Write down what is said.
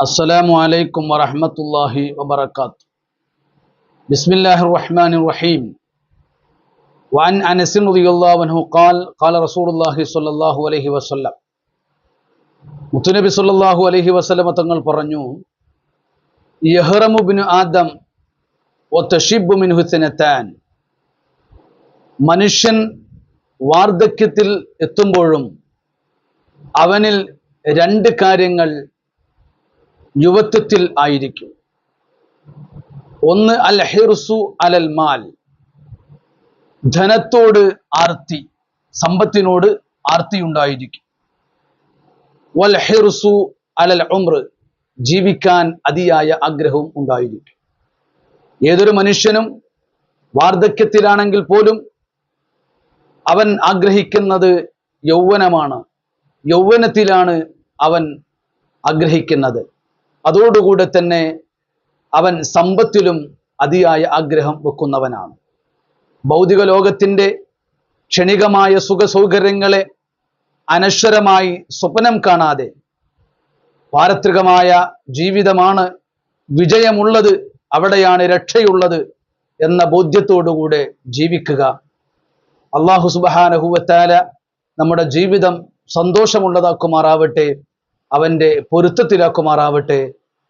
السلام عليكم ورحمة الله وبركاته بسم الله الرحمن الرحيم وعن أنس رضي الله عنه قال قال رسول الله صلى الله عليه وسلم മുത്തുനബി സല്ലല്ലാഹു അലൈഹി വസല്ലമ തങ്ങൾ പറഞ്ഞു യഹ്റമു ബിൻ ആദം വതഷിബ്ബു മിൻഹു സനത്താൻ മനുഷ്യൻ വാർദ്ധക്യത്തിൽ എത്തുമ്പോഴും അവനിൽ രണ്ട് കാര്യങ്ങൾ യുവത്വത്തിൽ ആയിരിക്കും. ഒന്ന് അൽ ഹിർസു അലൽ മാൽ ധനത്തോട് ആർത്തി സമ്പത്തിനോട് ആർത്തി ഉണ്ടായിരിക്കും വൽ ഹിർസു അലൽ ഉംർ ജീവിക്കാൻ അതിയായ ആഗ്രഹവും ഉണ്ടായിരിക്കും. ഏതൊരു മനുഷ്യനും വാർദ്ധക്യത്തിലാണെങ്കിൽ പോലും അവൻ ആഗ്രഹിക്കുന്നത് യൗവനമാണ്. യൗവനത്തിലാണ് അവൻ ആഗ്രഹിക്കുന്നത്. അതോടുകൂടെ തന്നെ അവൻ സമ്പത്തിലും അതിയായ ആഗ്രഹം വെക്കുന്നവനാണ്. ഭൗതിക ലോകത്തിന്റെ ക്ഷണികമായ സുഖസൗകര്യങ്ങളെ അനശ്വരമായി സ്വപ്നം കാണാതെ പാരത്രികമായ ജീവിതമാണ് വിജയമുള്ളത് അവിടെയാണ് രക്ഷയുള്ളത് എന്ന ബോധ്യത്തോടുകൂടെ ജീവിക്കുക. അള്ളാഹു സുബഹാനഹുവത്താല നമ്മുടെ ജീവിതം സന്തോഷമുള്ളതാക്കുമാറാവട്ടെ അവന്റെ പൊരുത്തത്തിലാക്കുമാറാവട്ടെ